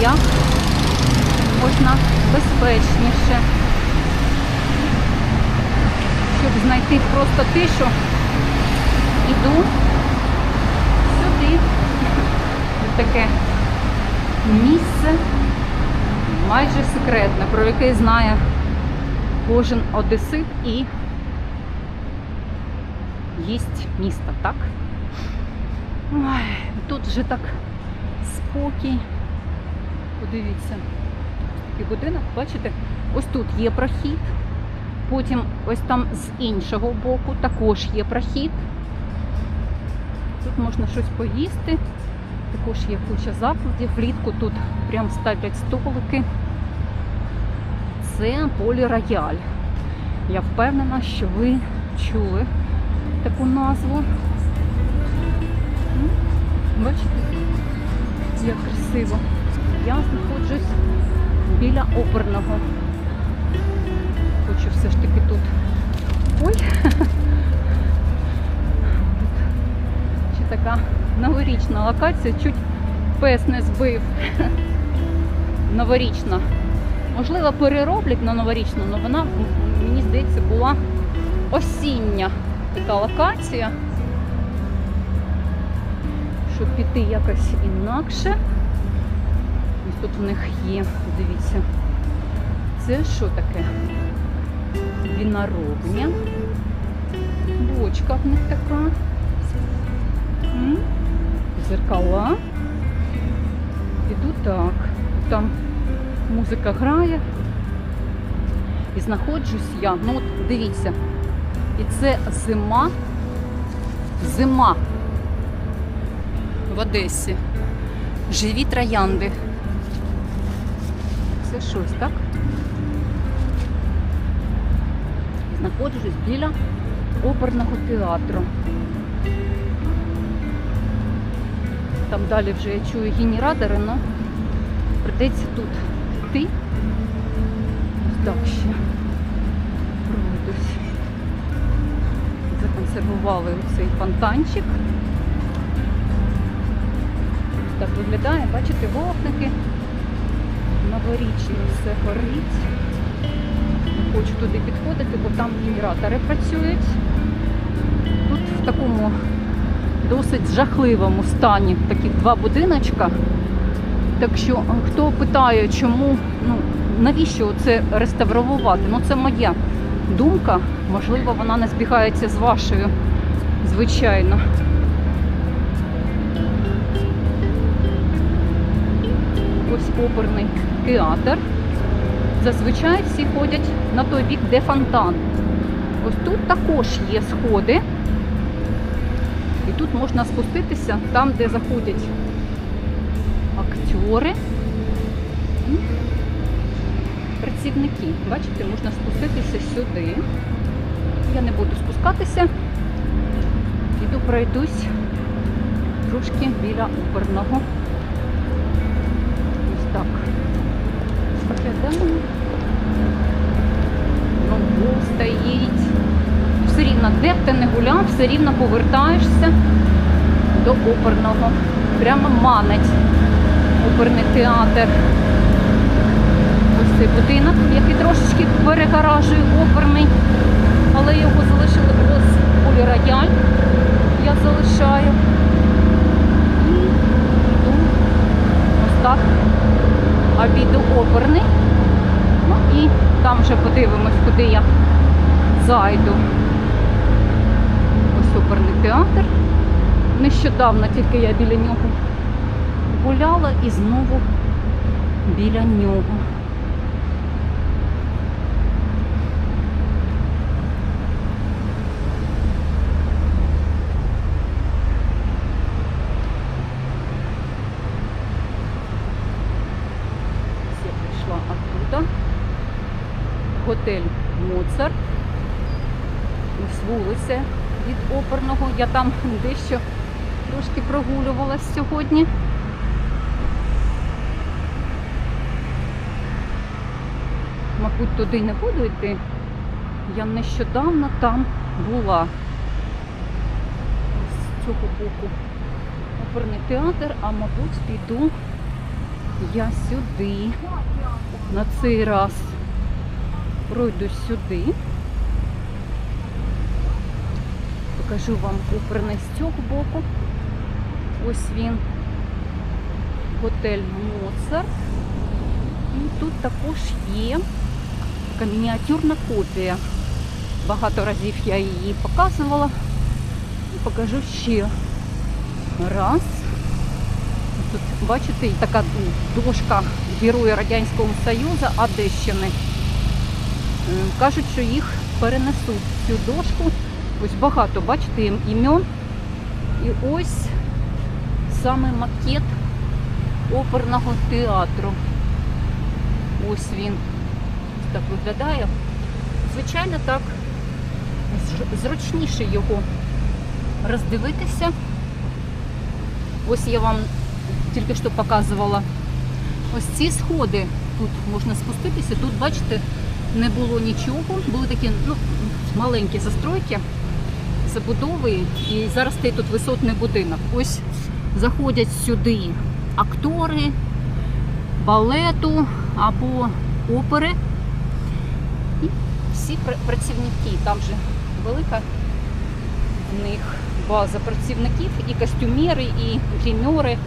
як можна безпечніше. Щоб знайти просто тишу, іду сюди. Ось таке місце майже секретне, про яке знає кожен одесит і їсть місто, так? Ой, тут вже так спокій. Подивіться, такий будинок, бачите, ось тут є прохід, потім ось там з іншого боку також є прохід. Тут можна щось поїсти, також є куча закладів. Влітку тут прям ставлять столики. Це полі рояль. Я впевнена, що ви чули таку назву. Бачите, як красиво. Я знаходжусь біля оперного. Хочу все ж таки тут. Ой! Ще така новорічна локація, чуть пес не збив. Новорічна. Можливо, перероблять на новорічну, але вона, мені здається, була осіння така локація. Щоб піти якось інакше. Тут в них є, дивіться. Це що таке? Віноробня. Бочка в них така. Зеркала. Іду так. Там музика грає. І знаходжусь я. Ну от дивіться. І це зима. Зима в Одесі. Живі троянди. Це щось, так? Знаходжусь біля оперного театру. Там далі вже я чую генератори, але прийдеться тут йти. Так ще пройдусь. Законсервували цей фонтанчик. Так виглядає, бачите, вогники. Новорічно все горить. Хочу туди підходити, бо там генератори працюють. Тут в такому досить жахливому стані таких два будиночка. Так що хто питає, чому, ну навіщо це реставрувати? Ну це моя думка. Можливо, вона не збігається з вашою, звичайно. Оперний театр. Зазвичай всі ходять на той бік, де фонтан. Ось тут також є сходи. І тут можна спуститися там, де заходять актори і працівники. Бачите, можна спуститися сюди. Я не буду спускатися. Іду пройдусь трошки біля оперного. Так. Споглядаємо. Ну, стоїть. Все рівно, де б ти не гуляв, все рівно повертаєшся до оперного. Прямо манить оперний театр. Ось цей будинок, який трошечки перегоражує оперний, але його залишили полі рояль. Я залишаю. І йду ось так. Обіду оперний. Ну і там вже подивимось, куди я зайду. Ось оперний театр. Нещодавно тільки я біля нього гуляла і знову біля нього. Ось Я прийшла оттуда. Готель Моцарт. Ось вулиця від оперного. Я там дещо трошки прогулювалась сьогодні. Мабуть, туди не буду йти. Я нещодавно там була. Ось цього боку оперний театр, а мабуть піду я сюди. На цей раз пройду сюди. Покажу вам з цього боку. Ось він. Готель Моцарт. І тут також є така мініатюрна копія. Багато разів я її показувала. І покажу ще раз. Тут, бачите, така дошка Героя Радянського Союзу Одещини. Кажуть, що їх перенесуть цю дошку. Ось багато, бачите, ім- імен. І ось саме макет оперного театру. Ось він так виглядає. Звичайно, так зручніше його роздивитися. Ось я вам тільки що показувала ось ці сходи. Тут можна спуститися. Тут, бачите, не було нічого. Були такі ну, маленькі застройки, забудови. І зараз стоїть тут висотний будинок. Ось заходять сюди актори балету або опери. І всі пр- працівники. Там же велика в них база працівників, і костюмери, і гримери.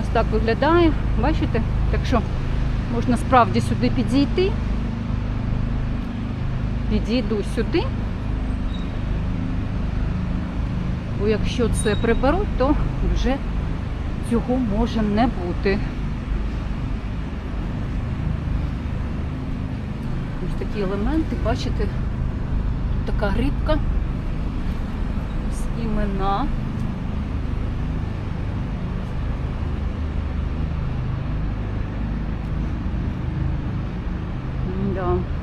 Ось так виглядає. Бачите? Так що можна справді сюди підійти. Підійду сюди. Бо якщо це приберуть, то вже цього може не бути. Ось такі елементи, бачите, тут така рибка. Ось імена. Да.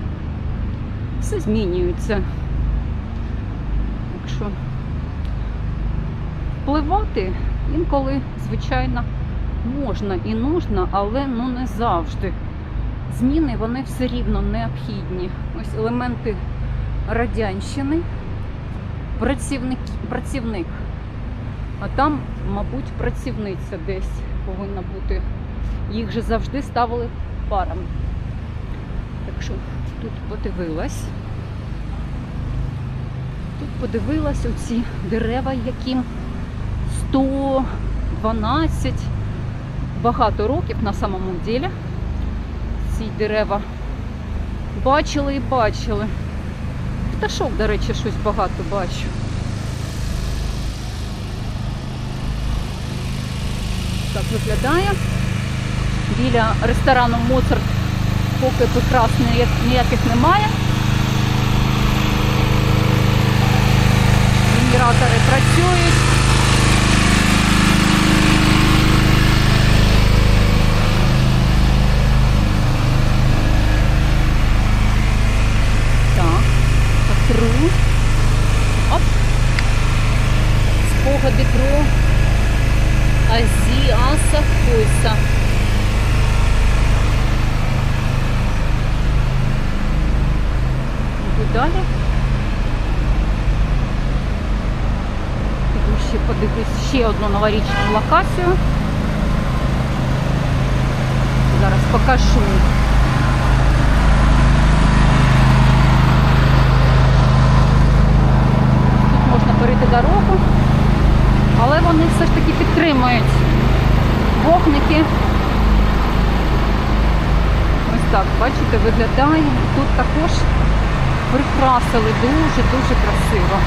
Все змінюється. Якщо впливати інколи, звичайно, можна і нужно, але ну не завжди. Зміни вони все рівно необхідні. Ось елементи радянщини, працівник, працівник. А там, мабуть, працівниця десь повинна бути. Їх же завжди ставили парами. Так що тут подивилась. Тут подивилась оці дерева, яким 112 багато років на самому ділі. Ці дерева бачили і бачили. Пташок, до речі, щось багато бачу. Так виглядає. Біля ресторану Моцарт поки прикрас ніяк- ніяких немає. Генератори працюють. Так, потру. Оп. Спогади. Далі. Ще подивлюсь ще одну новорічну локацію. Зараз покажу. Тут можна перейти дорогу, але вони все ж таки підтримують вогники. Ось так, бачите, виглядає. Тут також прикрасили дуже-дуже красиво.